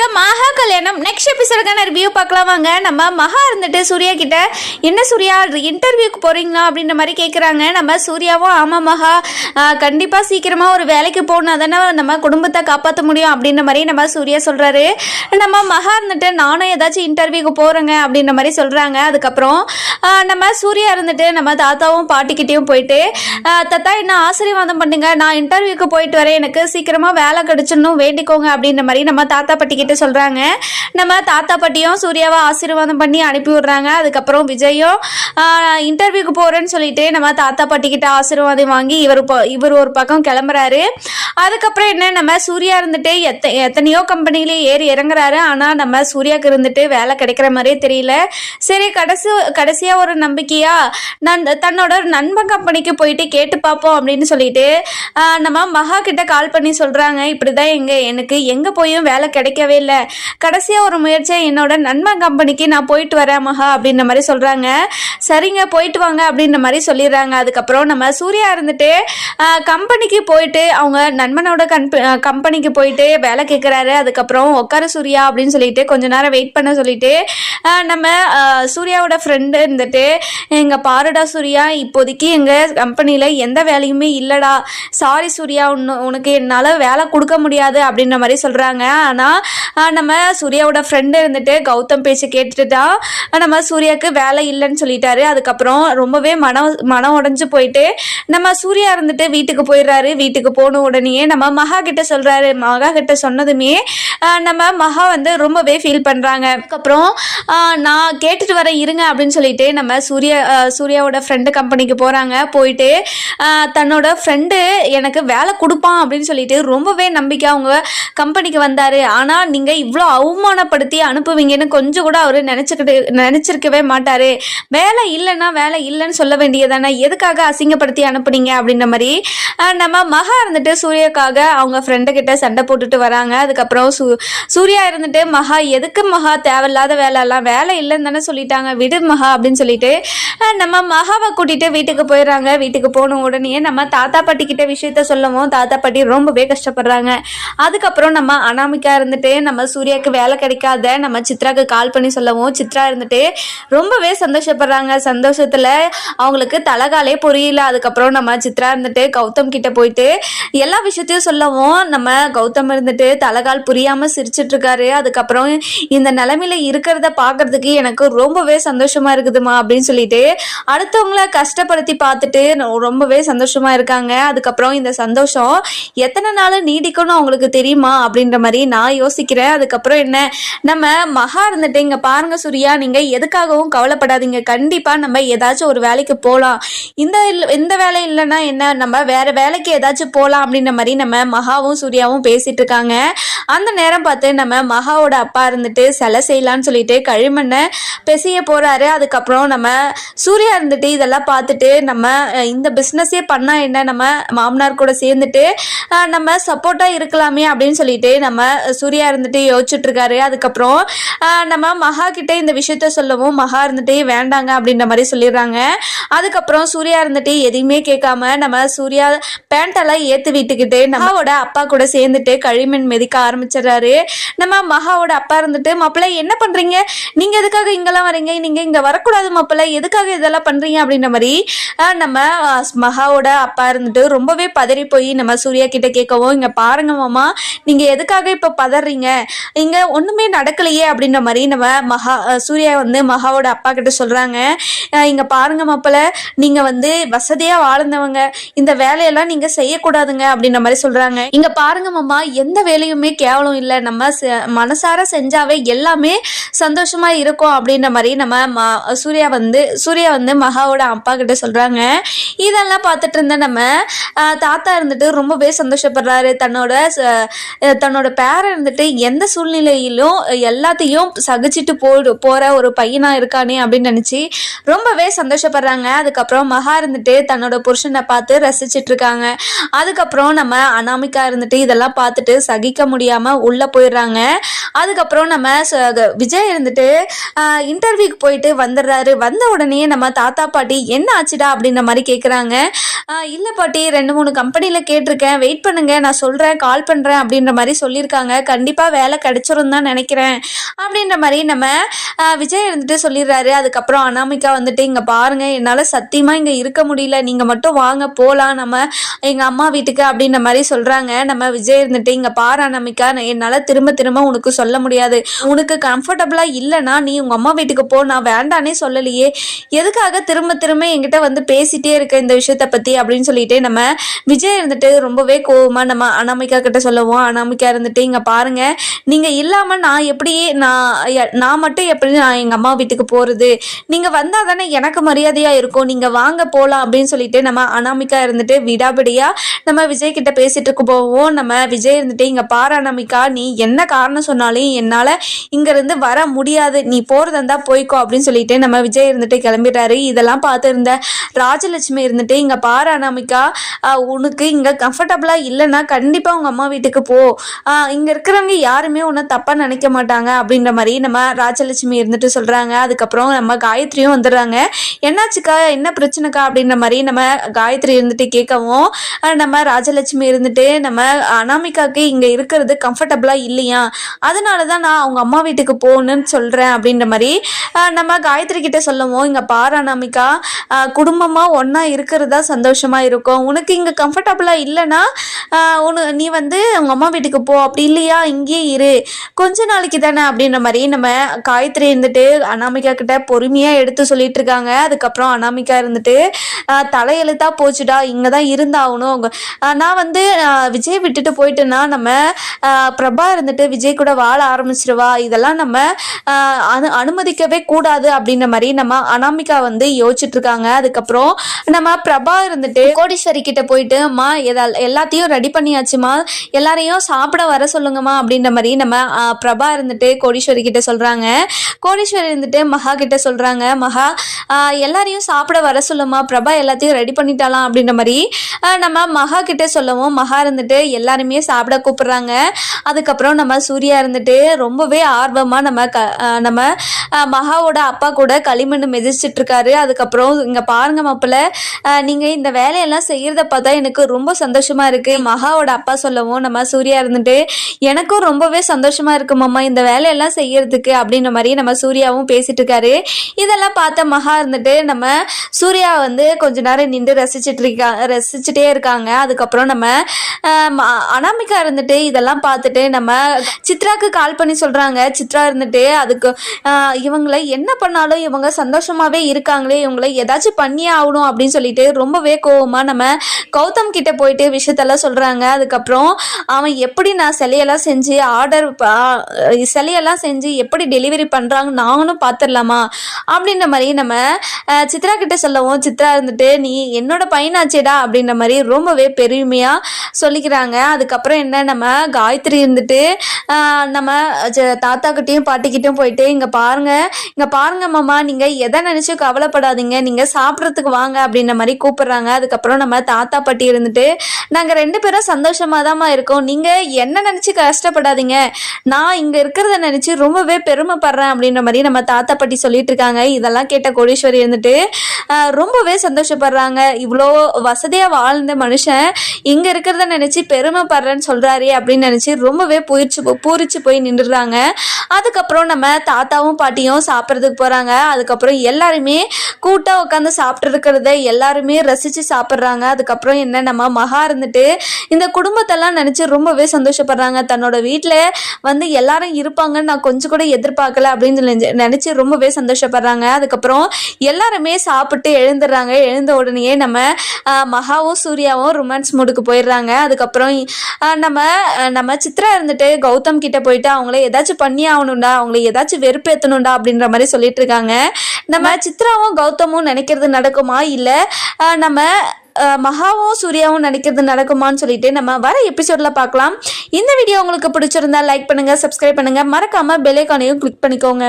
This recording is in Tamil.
இருக்க மகா கல்யாணம். நெக்ஸ்ட் எபிசோடுக்கான ரிவ்யூ பார்க்கலாம். வாங்க நம்ம மகா இருந்துட்டு சூர்யா கிட்ட என்ன சூர்யா இன்டர்வியூக்கு போறீங்களா? அப்படின்ற மாதிரி கேட்குறாங்க நம்ம சூர்யாவும் ஆமாம் மகா. கண்டிப்பாக சீக்கிரமாக ஒரு வேலைக்கு போகணும் தானே நம்ம குடும்பத்தை காப்பாற்ற முடியும். அப்படின்ற மாதிரி நம்ம சூர்யா சொல்கிறாரு நம்ம மகா இருந்துட்டு நானும் ஏதாச்சும் இன்டர்வியூக்கு போகிறேங்க அப்படின்ற மாதிரி சொல்கிறாங்க அதுக்கப்புறம் நம்ம சூர்யா இருந்துட்டு நம்ம தாத்தாவும் பாட்டிக்கிட்டேயும் போயிட்டு தத்தா தாத்தா என்ன ஆசீர்வாதம் பண்ணுங்க. நான் இன்டர்வியூக்கு போயிட்டு வரேன். எனக்கு சீக்கிரமாக வேலை கிடைச்சிடணும். வேண்டிக்கோங்க. அப்படின்ற மாதிரி நம்ம தாத்தா பாட்டி கிட்ட சொல்கிறாங்க நம்ம தாத்தா பாட்டியும் சூர்யாவை ஆசீர்வாதம் பண்ணி அனுப்பி விடுறாங்க. அதுக்கப்புறம் விஜயும் இன்டர்வியூக்கு போகிறேன்னு சொல்லிட்டு நம்ம தாத்தா பாட்டிக்கிட்ட ஆசீர்வாதம் வாங்கி இவர் இவர் ஒரு பக்கம் கிளம்புறாரு. அதுக்கப்புறம் என்ன நம்ம சூர்யா இருந்துட்டு எத்த எத்தனையோ கம்பெனிலே ஏறி இறங்குறாரு. ஆனால் நம்ம சூர்யாவுக்கு இருந்துட்டு வேலை கிடைக்கிற மாதிரியே தெரியல. சரி கடைசி கடைசியாக ஒரு நம்பிக்கையா நான் தன்னோட நண்பன் கம்பெனிக்கு போயிட்டு கேட்டு பார்ப்போம் அப்படின்னு சொல்லிட்டு நம்ம மகா கிட்ட கால் பண்ணி சொல்கிறாங்க இப்படி தான் எங்க எனக்கு எங்கே போயும் வேலை கிடைக்கவே இல்லை. கடைசியாக ஒரு முயற்சியாக என்னோட நண்பன் கம்பெனிக்கு நான் போயிட்டு வரேன் மகா அப்படின்ற மாதிரி சொல்கிறாங்க சரிங்க போயிட்டு வாங்க அப்படின்ற மாதிரி சொல்லிடுறாங்க. அதுக்கப்புறம் நம்ம சூர்யா இருந்துட்டு கம்பெனிக்கு போயிட்டு அவங்க நண்பனோட கம்ப கம்பெனிக்கு போயிட்டு வேலை கேட்குறாரு அதுக்கப்புறம் உட்கார சூர்யா அப்படின்னு சொல்லிட்டு கொஞ்ச நேரம் வெயிட் பண்ண சொல்லிட்டு நம்ம சூர்யாவோட ஃப்ரெண்டு இருந்துட்டு எங்கள் பாருடா சூர்யா இப்போதைக்கு எங்கள் கம்பெனியில் எந்த வேலையுமே இல்லைடா. சாரி சூர்யா உன்னு உனக்கு என்னால் வேலை கொடுக்க முடியாது அப்படின்ற மாதிரி சொல்கிறாங்க ஆனால் நம்ம சூர்யாவோட ஃப்ரெண்டு இருந்துட்டு கௌதம் பேச்சு கேட்டுட்டு தான் நம்ம சூர்யாவுக்கு வேலை இல்லைன்னு சொல்லிட்டாரு. அதுக்கப்புறம் ரொம்பவே மனம் மனம் உடஞ்சு போயிட்டு நம்ம சூர்யா இருந்துட்டு வீட்டுக்கு போயிடுறாரு. வீட்டுக்கு போன உடனேயே நம்ம மகா கிட்ட சொல்கிறாரு மகா கிட்ட சொன்னதுமே நம்ம மகா வந்து ரொம்பவே ஃபீல் பண்ணுறாங்க அதுக்கப்புறம் நான் கேட்டுட்டு வரேன் இருங்க அப்படின்னு சொல்லிட்டு நம்ம சூர்யா சூர்யாவோட ஃப்ரெண்டு கம்பெனிக்கு போகிறாங்க போயிட்டு தன்னோட ஃப்ரெண்டு எனக்கு வேலை கொடுப்பான் அப்படின்னு சொல்லிட்டு ரொம்பவே நம்பிக்கை அவங்க கம்பெனிக்கு வந்தார். ஆனால் நீங்கள் இவ்வளோ அவமானப்படுத்தி அனுப்புவீங்கன்னு கொஞ்சம் கூட அவர் நினச்சிக்கிட்டு நினச்சிருக்கவே மாட்டார். வேலை இல்லைன்னா வேலை இல்லைன்னு சொல்ல வேண்டியதானே எதுக்காக அசிங்கப்படுத்தி அனுப்புனீங்க அப்படின்ற மாதிரி நம்ம மகா இருந்துட்டு சூர்யாக்காக அவங்க ஃப்ரெண்டு கிட்ட சண்டை போட்டுட்டு வராங்க. அதுக்கப்புறம் சூ சூர்யா இருந்துட்டு மகா எதுக்கு மகா தேவையில்லாத வேலைலாம் வேலை இல்லைன்னு தானே சொல்லிட்டாங்க. விடு மகா அப்படின்னு சொல்லிட்டு நம்ம மகாவை கூட்டிட்டு வீட்டுக்கு போயிடுறாங்க. வீட்டுக்கு போன உடனே நம்ம தாத்தா பாட்டி கிட்ட விஷயத்த சொல்லவும் தாத்தா பாட்டி ரொம்பவே கஷ்டப்படுறாங்க. அதுக்கப்புறம் நம்ம அனாமிக்கா இருந்துட்டு நம்ம எனக்கு வேலை கிடைக்காத நம்ம சித்ராக்கு கால் பண்ணி சொல்லவும் சித்ரா இருந்துட்டு ரொம்பவே சந்தோஷப்படுறாங்க. சந்தோஷத்துல அவங்களுக்கு தலகாலே புரியல. அதுக்கப்புறம் நம்ம சித்ரா இருந்துட்டு கௌதம் கிட்ட போயிட்டு எல்லா விஷயத்தையும் சொல்லவும் நம்ம கௌதம் இருந்துட்டு தலகால் புரியாம சிரிச்சிட்டு இருக்காரு அதுக்கப்புறம் இந்த நிலைமையில இருக்கிறத பார்க்கறதுக்கு எனக்கு ரொம்பவே சந்தோஷமா இருக்குதுமா அப்படின்னு சொல்லிட்டு அடுத்தவங்கள கஷ்டப்படுத்தி பார்த்துட்டு ரொம்பவே சந்தோஷமா இருக்காங்க. அதுக்கப்புறம் இந்த சந்தோஷம் எத்தனை நாள் நீடிக்கணும் அவங்களுக்கு தெரியுமா அப்படின்ற மாதிரி நான் யோசிக்கிறேன். அதுக்கப்புறம் என்ன? நம்ம மகா இருந்துட்டு இங்கே பாருங்க சூர்யா நீங்க எதுக்காகவும் கவலைப்படாதீங்க. கண்டிப்பா நம்ம ஏதாச்சும் ஒரு வேலைக்கு போகலாம் இந்த இந்த வேலை இல்லைன்னா என்ன? நம்ம வேற வேலைக்கு ஏதாச்சும் போகலாம் அப்படின்ற மாதிரி நம்ம மகாவும் சூர்யாவும் பேசிட்டு இருக்காங்க. அந்த நேரம் பார்த்து நம்ம மகாவோட அப்பா இருந்துட்டு சிலை செய்யலான்னு சொல்லிட்டு களிமண்ணை பெசிய போறாரு. அதுக்கப்புறம் நம்ம சூர்யா இருந்துட்டு இதெல்லாம் பார்த்துட்டு நம்ம இந்த பிஸ்னஸே பண்ணா என்ன? நம்ம மாமனார் கூட சேர்ந்துட்டு நம்ம சப்போர்ட்டாக இருக்கலாமே அப்படின்னு சொல்லிட்டு நம்ம சூர்யா இருந்துட்டு யோசிச்சுட்டு இருக்காரு. அதுக்கப்புறம் நம்ம மகா கிட்டே இந்த விஷயத்த சொல்லவும் மகா இருந்துட்டு வேண்டாங்க அப்படின்ற மாதிரி சொல்லிடுறாங்க. அதுக்கப்புறம் சூர்யா இருந்துட்டு எதையுமே கேட்காம நம்ம சூர்யா பேண்டெல்லாம் ஏத்து விட்டுக்கிட்டு நம்மளோட அப்பா கூட சேர்ந்துட்டு களிமண் மிதிக்க ஆரம்பிச்சிடுறாரு. நம்ம மகாவோட அப்பா இருந்துட்டு மாப்பிள்ளை என்ன பண்றீங்க? நீங்க எதுக்காக இங்கெல்லாம் வரீங்க? நீங்க இங்க வரக்கூடாது மாப்பிள்ளை. எதுக்காக இதெல்லாம் பண்றீங்க? அப்படின்ற மாதிரி நம்ம மகாவோட அப்பா இருந்துட்டு ரொம்பவே பதறி போய் நம்ம சூர்யா கிட்ட கேட்கவும் இங்க பாருங்க மாமா நீங்க எதுக்காக இப்ப பதறீங்க? இங்க ஒண்ணுமே நடக்கலையே அப்படின்ற மாதிரி நம்ம மகா சூர்யா வந்து மகாவோட அப்பா கிட்ட சொல்றாங்க. இங்க பாருங்க மாப்பிள்ளை நீங்க வந்து வசதியா வாழ்ந்தவங்க. இந்த வேலையெல்லாம் நீங்க செய்யக்கூடாதுங்க அப்படின்ற மாதிரி சொல்றாங்க. இங்க பாருங்க மாமா எந்த வேலையுமே கேவலம் இல்லை. நம்ம மனசார செஞ்சாவே எல்லாமே சந்தோஷமா இருக்கும் அப்படின்ற மாதிரி நம்ம சூர்யா வந்து சூர்யா வந்து மகாவோட அப்பா கிட்ட சொல்றாங்க. இதெல்லாம் பார்த்துட்டு இருந்த நம்ம தாத்தா இருந்துட்டு ரொம்பவே சந்தோஷப்படுறாரு. தன்னோட ச- தன்னோட பேரை இருந்துட்டு எந்த சூழ்நிலை சூழ்நிலையிலும் எல்லாத்தையும் சகிச்சிட்டு போ போற ஒரு பையனா இருக்கானே அப்படின்னு நினைச்சு ரொம்பவே சந்தோஷப்படுறாங்க. அதுக்கப்புறம் மகா இருந்துட்டு தன்னோட புருஷனை பார்த்து ரசிச்சிட்டு இருக்காங்க. அதுக்கப்புறம் நம்ம அனாமிக்கா இருந்துட்டு இதெல்லாம் பார்த்துட்டு சகிக்க முடியாம உள்ள போயிடுறாங்க. அதுக்கப்புறம் நம்ம ச- க- விஜய் இருந்துட்டு இன்டர்வியூக்கு போயிட்டு வந்துடுறாரு. வந்த உடனே நம்ம தாத்தா பாட்டி என்ன ஆச்சுடா அப்படின்ற மாதிரி கேட்குறாங்க இல்லை பாட்டி ரெண்டு மூணு கம்பெனியில் கேட்டிருக்கேன். வெயிட் பண்ணுங்க நான் சொல்கிறேன் கால் பண்ணுறேன் அப்படின்ற மாதிரி சொல்லியிருக்காங்க. கண்டிப்பாக வேலை கிடைச்சி கிடச்சிரும் தான் நினைக்கிறேன். அப்படின்ற மாதிரி நம்ம விஜய் இருந்துட்டு சொல்லிடுறாரு. அதுக்கப்புறம் அனாமிகா வந்துட்டு இங்கே பாருங்க என்னால் சத்தியமாக இங்கே இருக்க முடியல. நீங்கள் மட்டும் வாங்க போகலாம் நம்ம எங்கள் அம்மா வீட்டுக்கு அப்படின்ற மாதிரி சொல்கிறாங்க நம்ம விஜய் இருந்துட்டு இங்கே பாரு அனாமிகா என்னால் திரும்ப திரும்ப உனக்கு சொல்ல முடியாது. உனக்கு கம்ஃபர்டபுளாக இல்லைன்னா நீ உங்கள் அம்மா வீட்டுக்கு போ. நான் வேண்டானே சொல்லலையே. எதுக்காக திரும்ப திரும்ப என்கிட்ட வந்து பேசிட்டே இருக்க இந்த விஷயத்த பற்றி அப்படின்னு சொல்லிட்டு நம்ம விஜய் இருந்துட்டு ரொம்பவே கோவமாக நம்ம அனாமிகா கிட்ட சொல்லுவோம். அனாமிகா இருந்துட்டு இங்கே பாருங்கள் நீங்கள் இல்லாமல் நான் எப்படி நான் நான் மட்டும் எப்படி நான் எங்கள் அம்மா வீட்டுக்கு போகிறது நீங்கள் வந்தால் தானே எனக்கு மரியாதையாக இருக்கும். நீங்கள் வாங்க போகலாம் அப்படின்னு சொல்லிட்டு நம்ம அனாமிக்கா இருந்துட்டு விடாபடியாக நம்ம விஜய் கிட்ட பேசிட்டு இருக்க போவோம். நம்ம விஜய் இருந்துட்டு இங்கே பாரு அனாமிக்கா நீ என்ன காரணம் சொன்னாலும் என்னால் இங்கேருந்து வர முடியாது. நீ போகிறதா இருந்தால் போய்க்கோ அப்படின்னு சொல்லிட்டு நம்ம விஜய் இருந்துட்டு கிளம்பிட்டாரு. இதெல்லாம் பார்த்து இருந்த ராஜலட்சுமி இருந்துட்டு இங்கே பாரு அனாமிக்கா உனக்கு இங்கே கம்ஃபர்டபுளாக இல்லைன்னா கண்டிப்பாக உங்கள் அம்மா வீட்டுக்கு போ. இங்கே இருக்கிறவங்க யாருமே உன்னை தப்பாக நினைக்க மாட்டாங்க அப்படின்ற மாதிரி நம்ம ராஜலட்சுமி இருந்துட்டு சொல்கிறாங்க அதுக்கப்புறம் நம்ம காயத்ரியும் வந்துடுறாங்க. என்னாச்சுக்கா? என்ன பிரச்சனைக்கா? அப்படின்ற மாதிரி நம்ம காயத்ரி இருந்துட்டு கேட்கவும் நம்ம ராஜலட்சுமி இருந்துட்டு நம்ம அனாமிகாவுக்கு இங்கே இருக்கிறது கம்ஃபர்டபுளாக இல்லையா? அதனால தான் நான் அவங்க அம்மா வீட்டுக்கு போகணுன்னு சொல்கிறேன் அப்படின்ற மாதிரி நம்ம காயத்ரி கிட்ட சொல்லவும் இங்கே பாரு அனாமிகா குடும்பமாக ஒன்றா இருக்கிறதா சந்தோஷமாக இருக்கும். உனக்கு இங்கே கம்ஃபர்டபுளாக இல்லைன்னா உனக்கு நீ வந்து உங்கள் அம்மா வீட்டுக்கு போ. அப்படி இல்லையா? இங்கேயே இரு. கொஞ்ச நாளைக்கு தானே அப்படின்ற மாதிரி நம்ம காயத்ரி இருந்துட்டு அனாமிகா கிட்ட பொறுமையாக எடுத்து சொல்லிட்டு இருக்காங்க. அதுக்கப்புறம் அனாமிகா இருந்துட்டு தலையெழுத்தா போச்சுடா இங்கே தான் இருந்தாகணும் உங்க- நான் வந்து விஜய் விட்டுட்டு போயிட்டேன்னா நம்ம பிரபா இருந்துட்டு விஜய் கூட வாழ ஆரம்பிச்சிருவா. இதெல்லாம் நம்ம அனு அனுமதிக்கவே கூடாது. அப்படின்ற மாதிரி நம்ம அனாமிகா வந்து யோசிச்சுட்டு இருக்காங்க. அதுக்கப்புறம் நம்ம பிரபா இருந்துட்டு கோடீஸ்வரி கிட்ட போயிட்டு அம்மா எதா எல்லாத்தையும் ரெடி பண்ணியாச்சுமா? எல்லாரையும் சாப்பிட வர சொல்லுங்கம்மா. அப்படின்ற மாதிரி நம்ம பிரபா இருந்துட்டு கோடீஸ்வரி கிட்ட சொல்றாங்க. கோடீஸ்வரி இருந்துட்டு மகா கிட்ட சொல்றாங்க. மகா எல்லாரையும் சாப்பிட வர சொல்லுமா? பிரபா எல்லாத்தையும் ரெடி பண்ணிட்டாலாம் அப்படின்ற மாதிரி நம்ம மகா கிட்ட சொல்லவும் மகா இருந்துட்டு எல்லாருமே சாப்பிட கூப்பிடுறாங்க. அதுக்கப்புறம் நம்ம சூர்யா இருந்துட்டு ரொம்பவே ஆர்வமாக நம்ம க நம்ம மகாவோட அப்பா கூட களிமண் மிதிச்சிட்டு இருக்காரு. அதுக்கப்புறம் இங்கே பாருங்க மாப்பிள்ள நீங்கள் இந்த வேலையெல்லாம் செய்கிறத பார்த்தா எனக்கு ரொம்ப சந்தோஷமா இருக்கு. மகாவோட அப்பா சொல்லவும் நம்ம சூர்யா இருந்துட்டு எனக்கும் ரொம்பவே சந்தோஷம் இருக்கு இருக்குமாம்மா இந்த வேலையெல்லாம் செய்யறதுக்கு அப்படின்ற மாதிரி நம்ம சூர்யாவும் பேசிட்டு இருக்காரு. இதெல்லாம் பார்த்த மகா இருந்துட்டு நம்ம சூர்யா வந்து கொஞ்ச நேரம் நின்று ரசிச்சுட்டு இருக்கா ரசிச்சுட்டே இருக்காங்க. அதுக்கப்புறம் நம்ம ம- அனாமிகா இருந்துட்டு இதெல்லாம் பார்த்துட்டு நம்ம சித்ராக்கு கால் பண்ணி சொல்றாங்க. சித்ரா இருந்துட்டு அதுக்கு இவங்களை என்ன பண்ணாலும் இவங்க சந்தோஷமாவே இருக்காங்களே இவங்களை ஏதாச்சும் பண்ணியே ஆகணும் அப்படின்னு சொல்லிட்டு ரொம்பவே கோவமா நம்ம கௌதம் கிட்ட போயிட்டு விஷயத்தெல்லாம் சொல்றாங்க. அதுக்கப்புறம் அவன் எப்படி நான் சிலையெல்லாம் செஞ்சு ஆர்டர் சிலையெல்லாம் செஞ்சு எப்படி டெலிவரி பண்ணுறாங்க நாங்களும் பார்த்துடலாமா அப்படின்ற மாதிரி நம்ம சித்ரா கிட்ட சொல்லவும் சித்ரா இருந்துட்டு நீ என்னோட பையனாச்சேடா? அப்படின்ற மாதிரி ரொம்பவே பெருமையாக சொல்லிக்கிறாங்க. அதுக்கப்புறம் என்ன நம்ம காயத்ரி இருந்துட்டு நம்ம ஜ- தாத்தா பாட்டிக்கிட்டையும் போயிட்டு இங்கே பாருங்க இங்கே பாருங்க மாமா நீங்கள் எதை நினச்சி கவலைப்படாதீங்க நீங்கள் சாப்பிட்றதுக்கு வாங்க அப்படின்ற மாதிரி கூப்பிட்றாங்க. அதுக்கப்புறம் நம்ம தாத்தா பாட்டி இருந்துட்டு நாங்கள் ரெண்டு பேரும் சந்தோஷமாக தான்மா இருக்கோம். நீங்கள் என்ன நினச்சி கஷ்டப்படாதீங்க. நான் இங்க இருக்கிறத நினைச்சு ரொம்பவே பெருமைப்படுறேன் அப்படின்ற மாதிரி நம்ம தாத்தா பாட்டி சொல்லிட்டு இருக்காங்க. இதெல்லாம் கேட்ட கோடீஸ்வரி இருந்துட்டு ரொம்பவே சந்தோஷப்படுறாங்க. இவ்வளோ வசதியா வாழ்ந்த மனுஷன் இங்க இருக்கிறத நினைச்சு பெருமைப்படுறேன்னு சொல்றாரு அப்படின்னு நினைச்சு ரொம்பவே பூரிச்சு பூரிச்சு போய் நின்றுடுறாங்க அதுக்கப்புறம் நம்ம தாத்தாவும் பாட்டியும் சாப்பிட்றதுக்கு போறாங்க. அதுக்கப்புறம் எல்லாருமே கூட்டா உட்காந்து சாப்பிட்டு இருக்கிறத எல்லாருமே ரசிச்சு சாப்பிட்றாங்க. அதுக்கப்புறம் என்ன நம்ம மகா இருந்துட்டு இந்த குடும்பத்தெல்லாம் நினைச்சு ரொம்பவே சந்தோஷப்படுறாங்க. தன்னோட வீட்டில் வந்து எல்லாரும் இருப்பாங்கன்னு நான் கொஞ்சம் கூட எதிர்பார்க்கல அப்படின்னு சொல்லி நினைச்சு ரொம்பவே சந்தோஷப்படுறாங்க. அதுக்கப்புறம் எல்லாருமே சாப்பிட்டு எழுந்துடுறாங்க. எழுந்த உடனேயே நம்ம மகாவும் சூர்யாவும் ரொமான்ஸ் மூடுக்கு போயிடுறாங்க. அதுக்கப்புறம் நம்ம நம்ம சித்ரா இருந்துட்டு கௌதம் கிட்ட போயிட்டு அவங்கள ஏதாச்சும் பண்ணி ஆகணும்டா அவங்கள ஏதாச்சும் வெறுப்பேற்றணும்டா அப்படின்ற மாதிரி சொல்லிட்டு இருக்காங்க. நம்ம சித்ராவும் கௌதமும் நினைக்கிறது நடக்குமா? இல்லை நம்ம மகாவும் சூர்யாவும் நினைக்கிறது நடக்குமான்னு சொல்லிட்டு நம்ம வர எபிசோட்ல பார்க்கலாம். இந்த வீடியோ உங்களுக்கு பிடிச்சிருந்தா லைக் பண்ணுங்க சப்ஸ்கிரைப் பண்ணுங்க. மறக்காம பெல் ஐக்கானையும் கிளிக் பண்ணிக்கோங்க.